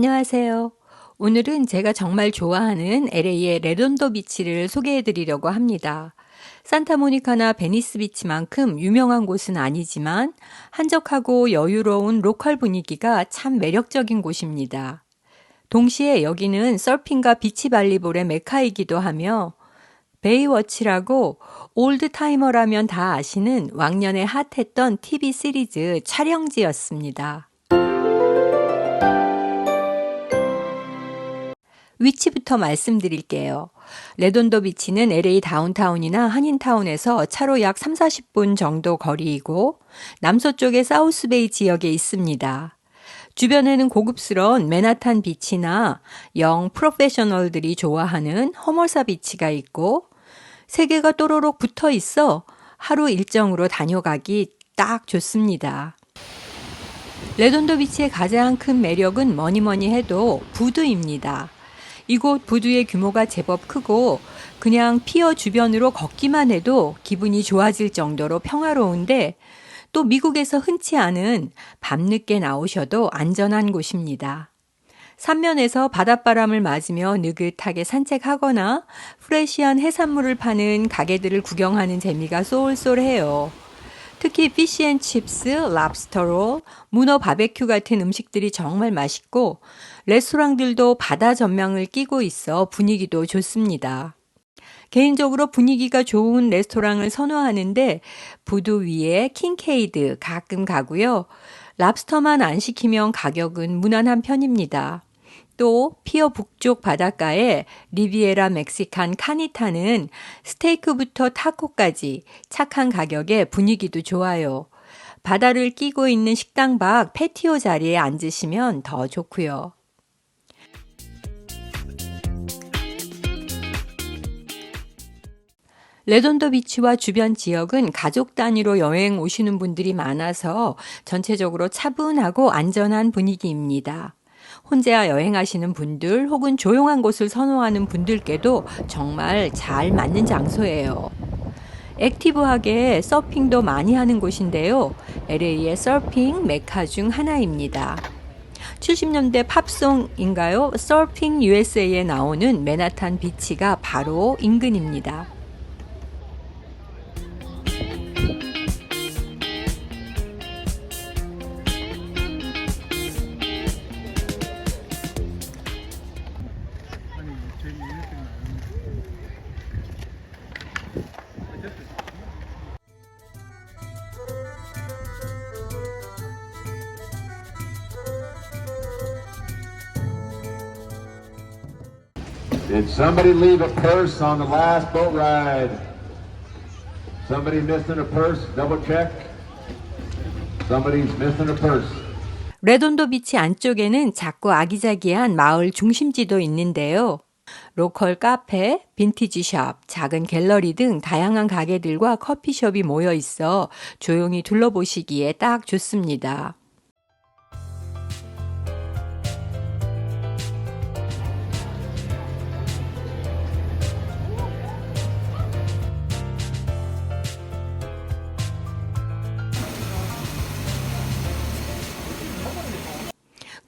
안녕하세요. 오늘은 제가 정말 좋아하는 LA의 레돈도 비치를 소개해 드리려고 합니다. 산타모니카나 베니스 비치만큼 유명한 곳은 아니지만 한적하고 여유로운 로컬 분위기가 참 매력적인 곳입니다. 동시에 여기는 서핑과 비치 발리볼의 메카이기도 하며 베이워치라고 올드타이머라면 다 아시는 왕년에 핫했던 TV 시리즈 촬영지였습니다. 위치부터 말씀드릴게요. 레돈도 비치는 LA 다운타운이나 한인타운에서 차로 약 3, 40분 정도 거리이고 남서쪽의 사우스베이 지역에 있습니다. 주변에는 고급스러운 맨하탄 비치나 영 프로페셔널들이 좋아하는 허머사 비치가 있고 세 개가 또로록 붙어 있어 하루 일정으로 다녀가기 딱 좋습니다. 레돈도 비치의 가장 큰 매력은 뭐니 뭐니 해도 부두입니다. 이곳 부두의 규모가 제법 크고 그냥 피어 주변으로 걷기만 해도 기분이 좋아질 정도로 평화로운데 또 미국에서 흔치 않은 밤늦게 나오셔도 안전한 곳입니다. 삼면에서 바닷바람을 맞으며 느긋하게 산책하거나 프레시한 해산물을 파는 가게들을 구경하는 재미가 쏠쏠해요. 특히 피시앤칩스, 랍스터롤, 문어 바베큐 같은 음식들이 정말 맛있고 레스토랑들도 바다 전망을 끼고 있어 분위기도 좋습니다. 개인적으로 분위기가 좋은 레스토랑을 선호하는데 부두 위에 킹케이드 가끔 가고요. 랍스터만 안 시키면 가격은 무난한 편입니다. 또 피어 북쪽 바닷가에 리비에라 멕시칸 카니타는 스테이크부터 타코까지 착한 가격에 분위기도 좋아요. 바다를 끼고 있는 식당 밖 패티오 자리에 앉으시면 더 좋고요. 레돈도 비치와 주변 지역은 가족 단위로 여행 오시는 분들이 많아서 전체적으로 차분하고 안전한 분위기입니다. 혼자 여행하시는 분들 혹은 조용한 곳을 선호하는 분들께도 정말 잘 맞는 장소예요. 액티브하게 서핑도 많이 하는 곳인데요. LA의 서핑 메카 중 하나입니다. 70년대 팝송인가요? 서핑 USA에 나오는 맨하탄 비치가 바로 인근입니다. 저희 이렇게 나오는 Did somebody leave a purse on the last boat ride? Somebody missing a purse? Double check. Somebody's missing a purse. 레돈도 비치 안쪽에는 작고 아기자기한 마을 중심지도 있는데요. 로컬 카페, 빈티지 샵, 작은 갤러리 등 다양한 가게들과 커피숍이 모여 있어 조용히 둘러보시기에 딱 좋습니다.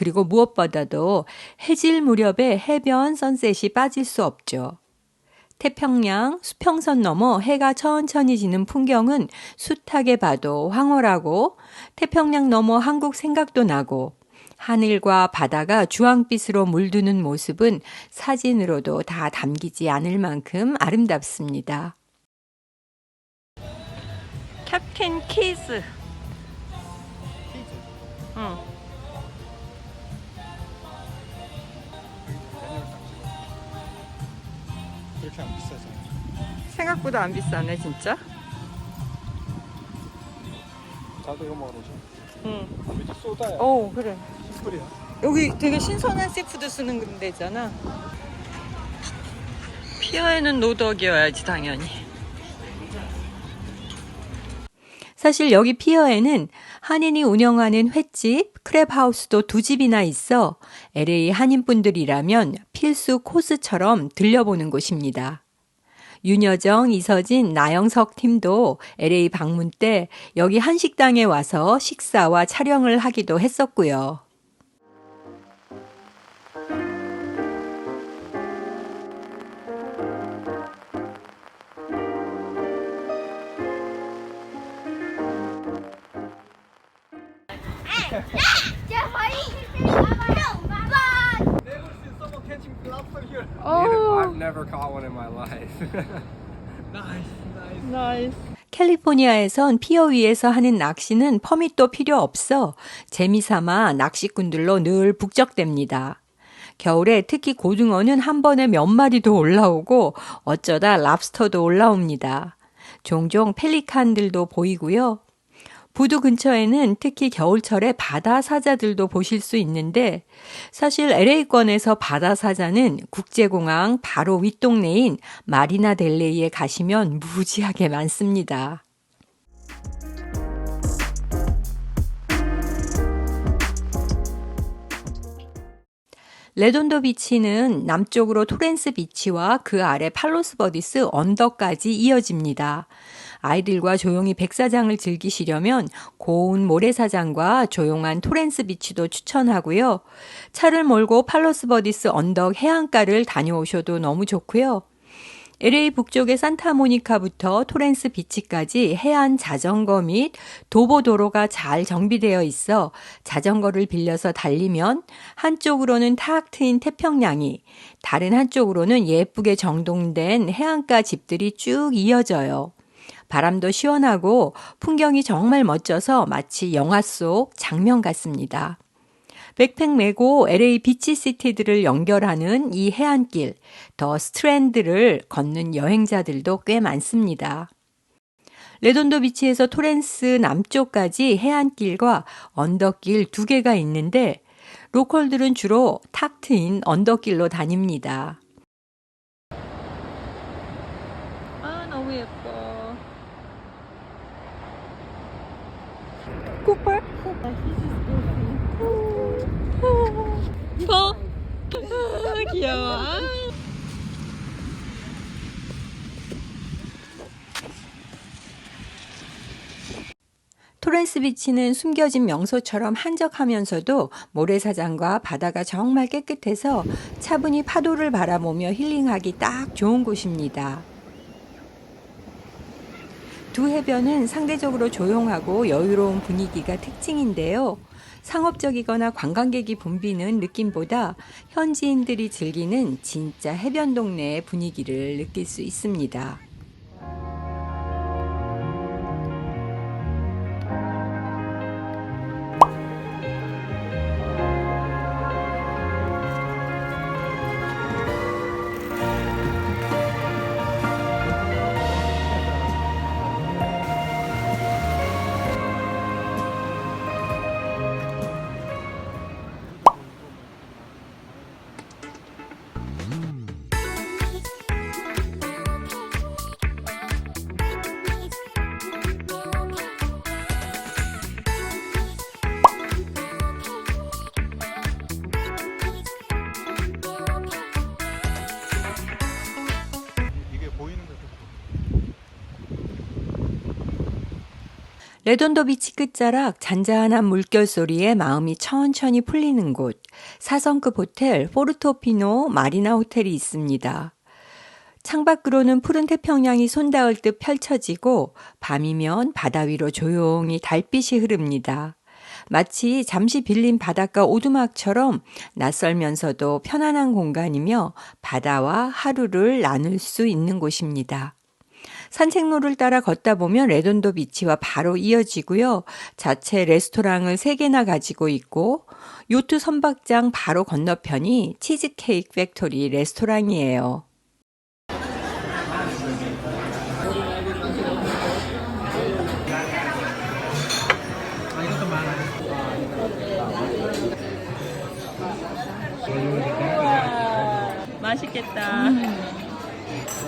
그리고 무엇보다도 해질 무렵에 해변 선셋이 빠질 수 없죠. 태평양 수평선 넘어 해가 천천히 지는 풍경은 숱하게 봐도 황홀하고 태평양 넘어 한국 생각도 나고 하늘과 바다가 주황빛으로 물드는 모습은 사진으로도 다 담기지 않을 만큼 아름답습니다. 캡틴 키즈. 응. 그렇게 안 비싸서 생각보다 안 비싸네 진짜. 자도 이거 먹으러 오죠 응. 밑에 소다야 어 그래. 스프리야 여기 되게 신선한 씨푸드 쓰는 데잖아. 피어에는 노덕이어야지 당연히. 사실 여기 피어에는 한인이 운영하는 횟집, 크랩하우스도 두 집이나 있어 LA 한인분들이라면 필수 코스처럼 들려보는 곳입니다. 윤여정, 이서진, 나영석 팀도 LA 방문 때 여기 한식당에 와서 식사와 촬영을 하기도 했었고요. Never seen someone catching lobster here. I've never caught one in my life. Nice, nice. 캘리포니아에선 피어 위에서 하는 낚시는 퍼밋도 필요 없어 재미삼아 낚시꾼들로 늘 북적댑니다. 겨울에 특히 고등어는 한 번에 몇 마리도 올라오고 어쩌다 랍스터도 올라옵니다. 종종 펠리칸들도 보이고요. 부두 근처에는 특히 겨울철에 바다 사자들도 보실 수 있는데 사실 LA권에서 바다 사자는 국제공항 바로 윗동네인 마리나 델레이에 가시면 무지하게 많습니다. 레돈도 비치는 남쪽으로 토렌스 비치와 그 아래 팔로스 버디스 언덕까지 이어집니다. 아이들과 조용히 백사장을 즐기시려면 고운 모래사장과 조용한 토렌스 비치도 추천하고요. 차를 몰고 팔로스 버디스 언덕 해안가를 다녀오셔도 너무 좋고요. LA 북쪽의 산타모니카부터 토렌스 비치까지 해안 자전거 및 도보 도로가 잘 정비되어 있어 자전거를 빌려서 달리면 한쪽으로는 탁 트인 태평양이, 다른 한쪽으로는 예쁘게 정돈된 해안가 집들이 쭉 이어져요. 바람도 시원하고 풍경이 정말 멋져서 마치 영화 속 장면 같습니다. 백팩 메고 LA 비치시티들을 연결하는 이 해안길, 더 스트랜드를 걷는 여행자들도 꽤 많습니다. 레돈도 비치에서 토렌스 남쪽까지 해안길과 언덕길 두 개가 있는데 로컬들은 주로 탁 트인 언덕길로 다닙니다. 아, 너무 예뻐. 쿠퍼? 더? 아, 귀여워. 아. 토렌스 비치는 숨겨진 명소처럼 한적하면서도 모래사장과 바다가 정말 깨끗해서 차분히 파도를 바라보며 힐링하기 딱 좋은 곳입니다. 두 해변은 상대적으로 조용하고 여유로운 분위기가 특징인데요. 상업적이거나 관광객이 붐비는 느낌보다 현지인들이 즐기는 진짜 해변 동네의 분위기를 느낄 수 있습니다. 레돈도 비치 끝자락 잔잔한 물결 소리에 마음이 천천히 풀리는 곳. 4성급 호텔 포르토피노 마리나 호텔이 있습니다. 창밖으로는 푸른 태평양이 손닿을 듯 펼쳐지고 밤이면 바다 위로 조용히 달빛이 흐릅니다. 마치 잠시 빌린 바닷가 오두막처럼 낯설면서도 편안한 공간이며 바다와 하루를 나눌 수 있는 곳입니다. 산책로를 따라 걷다 보면 레돈도 비치와 바로 이어지고요. 자체 레스토랑을 3개나 가지고 있고 요트 선박장 바로 건너편이 치즈케이크 팩토리 레스토랑이에요. 많아요. 맛있겠다.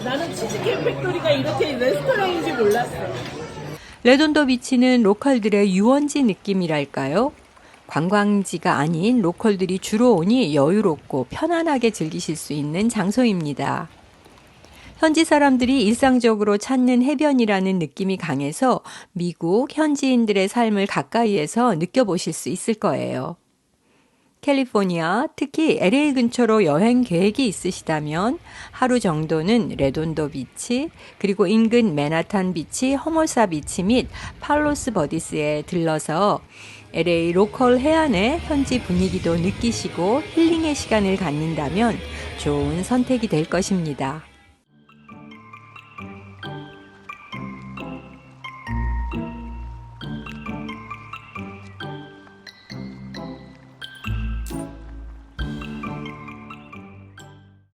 나는 치즈케이크 팩토리가 이렇게 레스토랑인지 몰랐어. 레돈도 비치는 로컬들의 유원지 느낌이랄까요? 관광지가 아닌 로컬들이 주로 오니 여유롭고 편안하게 즐기실 수 있는 장소입니다. 현지 사람들이 일상적으로 찾는 해변이라는 느낌이 강해서 미국 현지인들의 삶을 가까이에서 느껴보실 수 있을 거예요. 캘리포니아, 특히 LA 근처로 여행 계획이 있으시다면 하루 정도는 레돈도 비치, 그리고 인근 맨하탄 비치, 허머사 비치 및 팔로스 버디스에 들러서 LA 로컬 해안의 현지 분위기도 느끼시고 힐링의 시간을 갖는다면 좋은 선택이 될 것입니다.